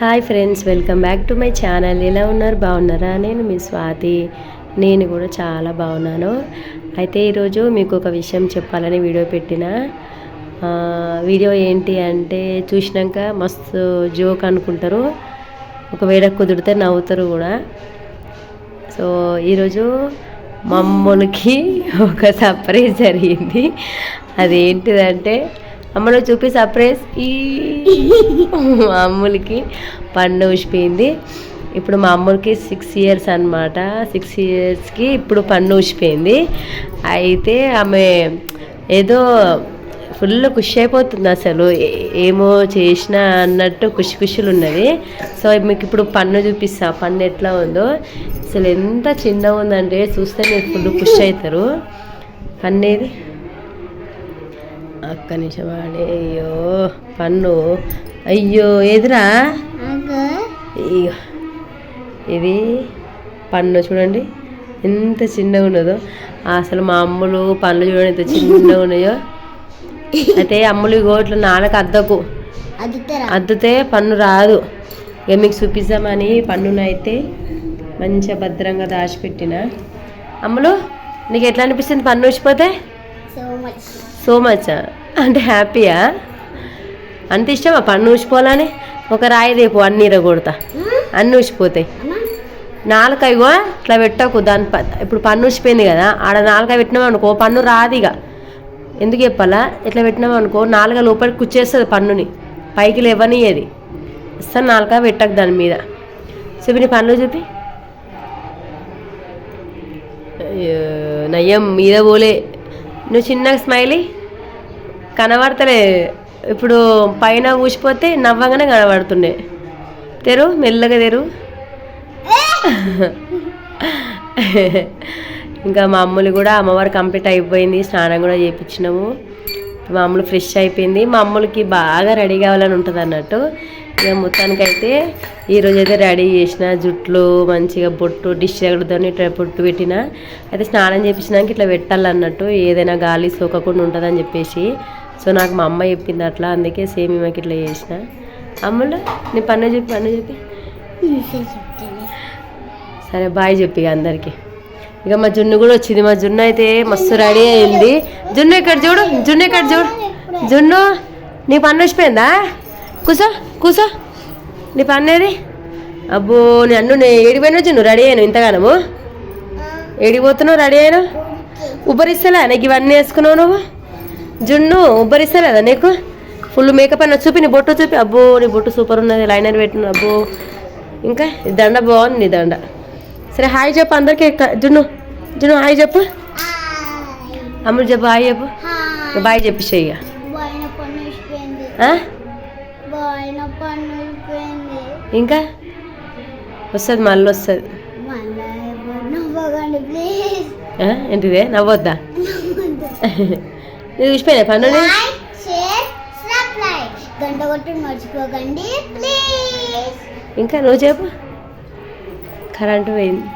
Hi friends welcome back to my channel. ఎలా ఉన్నారు? బాగున్నారా? నేను మీ స్వాతి. నేను కూడా చాలా బాగున్నాను. అయితే ఈరోజు మీకు ఒక విషయం చెప్పాలని వీడియో పెట్టిన. వీడియో ఏంటి అంటే చూసినాక మస్తు జోక్ అనుకుంటారు. ఒకవేళ కుదిరితే నవ్వుతారు కూడా. సో ఈరోజు మమ్మల్కి ఒక సర్ప్రైజ్ జరిగింది. అదేంటిదంటే అమ్మలో చూపి సర్ప్రైజ్ ఈ మా అమ్ములకి పండు ఊసిపోయింది. ఇప్పుడు మా అమ్ములకి సిక్స్ ఇయర్స్ అనమాట సిక్స్ ఇయర్స్కి ఇప్పుడు పన్ను ఊసిపోయింది. అయితే ఆమె ఏదో ఫుల్ ఖుషి అయిపోతుంది అసలు. ఏమో చేసినా అన్నట్టు ఖుషి ఖుషులు ఉన్నది సో మీకు ఇప్పుడు పన్ను చూపిస్తా. పన్ను ఎట్లా ఉందో. అసలు ఎంత చిన్నగా ఉందంటే చూస్తే మీరు ఫుల్ ఖుషి అవుతారు. పన్ను అక్క నిమిషం ఆడే అయ్యో పన్ను. అయ్యో ఎదురా ఇది పన్ను చూడండి. ఎంత చిన్నగా ఉన్నదో. అసలు మా అమ్ములు పళ్ళు చూడండి ఎంత చిన్నగా ఉన్నాయో. అయితే అమ్ములు ఇగో ఇట్లా నాలుగు అద్దకు. అద్దితే పన్ను రాదు. ఇక మీకు చూపిద్దామని పన్నునైతే మంచిగా భద్రంగా దాచిపెట్టిన. అమ్ములు నీకు ఎట్లా అనిపిస్తుంది పన్ను ఊసిపోతే సో మచ్ సో మచ్ అంటే హ్యాపీయా? అంత ఇష్టమా? పన్ను ఊసిపోవాలని? ఒక రాయి రేపు అన్ని ఇరగొడతా. అన్ని ఊసిపోతాయి. నాలుక ఇగో ఇట్లా పెట్టకు దాని ప- ఇప్పుడు పన్ను ఊసిపోయింది కదా ఆడ నాలుక పెట్టినాం అనుకో పన్ను రాదు ఇక ఎందుకు చెప్పాలా? ఇట్లా పెట్టినాం అనుకో నాలుక లోపలికి కుచ్చేస్తుంది పన్నుని పైకి లేవనియది. అస్సలు నాలుక పెట్టకు దాని మీద. చూపి నీ పన్ను చూపి నయ్యం మీద పోలే. నువ్వు చిన్నగా స్మైలీ? కనబడతలే. ఇప్పుడు పైన ఊసిపోతే నవ్వగానే కనబడుతుండే. తెరు మెల్లగా తెరు. ఇంకా మా అమ్మలు కూడా అమ్మవారు కంప్లీట్ అయిపోయింది స్నానం కూడా చేయించినాము మా అమ్మలు ఫ్రెష్ అయిపోయింది. మా అమ్మలకి బాగా రెడీ కావాలని ఉంటుంది అన్నట్టు. ఇక మొత్తానికైతే ఈరోజు అయితే రెడీ చేసిన జుట్లు మంచిగా బొట్టు డిష్ ఎగడుతో ఇట్లా బొట్టు పెట్టిన. అయితే స్నానం చేయించినాక ఇట్లా పెట్టాలన్నట్టు ఏదైనా గాలి సోకకుండా ఉంటుందని చెప్పేసి సో నాకు మా అమ్మ చెప్పింది అట్లా అందుకే సేమ్ ఈమెకి ఇట్లా చేసిన. అమ్మలు నీ పన్ను చెప్పి పన్ను చెప్పి. సరే బాయ్ చెప్పి అందరికీ అందరికి. ఇక మా జున్ను కూడా వచ్చింది మా జున్ను అయితే మస్తు రెడీ అయింది. జున్ను ఇక్కడ చూడు జున్ను ఇక్కడ చూడు. జున్ను నీ పన్ను వచ్చిపోయిందా? కూసో కూసో. నీ పన్ను ఏది? అబ్బో నన్ను నేను ఏడిపోయినా జున్ను రెడీ అయ్యాను ఇంతగానము? ఏడిపోతున్నావు రెడీ అయినా ఉబ్బరిస్తలే నీకు ఇవన్నీ వేసుకున్నావు నువ్వు? జున్ను ఉబ్బరిస్తలేదా నీకు? ఫుల్ మేకప్ అన్న చూపి నీ బొట్టు చూపి. అబ్బో నీ బొట్టు సూపర్ ఉన్నది లైనర్ పెట్టిన అబ్బో. ఇంకా దండ బాగుంది నీ దండ. సరే హాయ్ చెప్పు అందరికీ. జున్ను జున్ను హాయ్ చెప్పు. అమ్ముడు చెప్పు హాయ్ చెప్పు. బాయ్ పన్ను అయిపోయింది ఇంకా? వస్తుంది మళ్ళీ వస్తుంది? ఏంటిదే? నవ్వొద్దా. ఇది చూసిపోయినా సబ్స్క్రైబ్. గంట కొట్టి మర్చిపోకండి ప్లీజ్. ఇంకా నువ్వు చెప్పు. కరెంటు పోయింది.